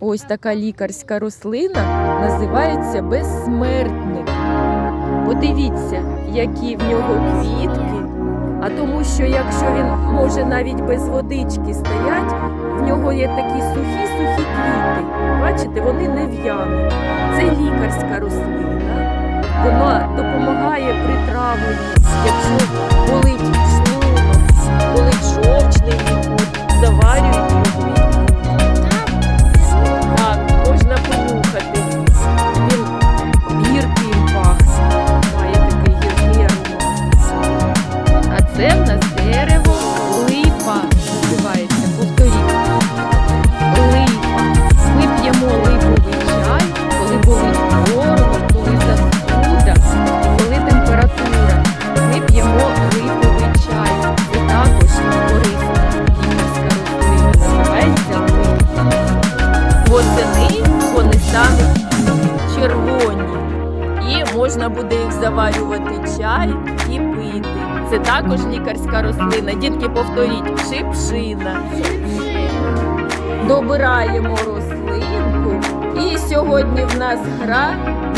Ось така лікарська рослина називається безсмертник. Подивіться, які в нього квітки. А тому, що якщо він може навіть без водички стоять, в нього є такі сухі-сухі квіти. Бачите, вони не в'януть. Це лікарська рослина. Вона допомагає при травленні, Восени вони стануть червоні. І можна буде їх заварювати чай і пити. Це також лікарська рослина. Дітки, повторіть, шипшина. Добираємо рослинку. І сьогодні в нас гра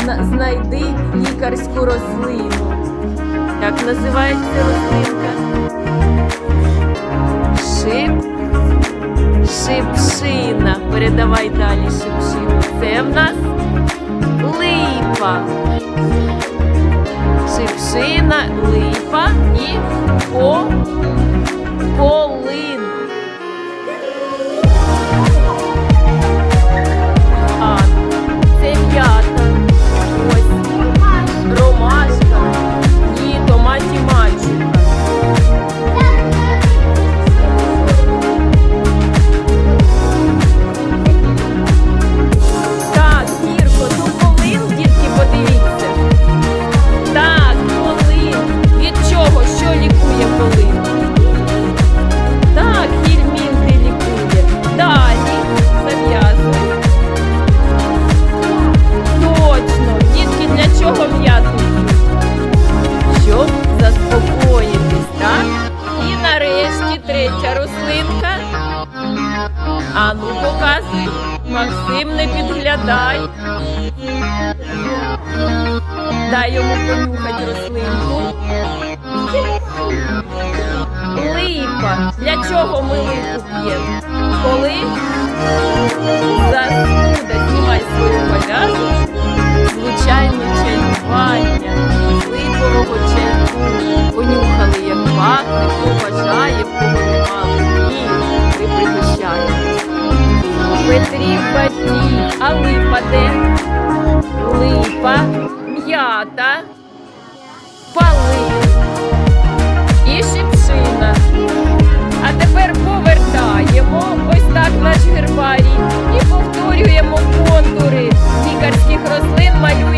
на- знайди лікарську рослину. Як називається рослинка? Шип. Шипшина. Передавай далі шипшину. Це в нас показуй. Максим, не підглядай. Дай йому понюхать рослинку. Липа. Для чого ми липу п'ємо? Коли застуда А липа де? Липа, м'ята, пали і шипшина. А тепер повертаємо ось так наш гербарій і повторюємо контури лікарських рослин малюємо.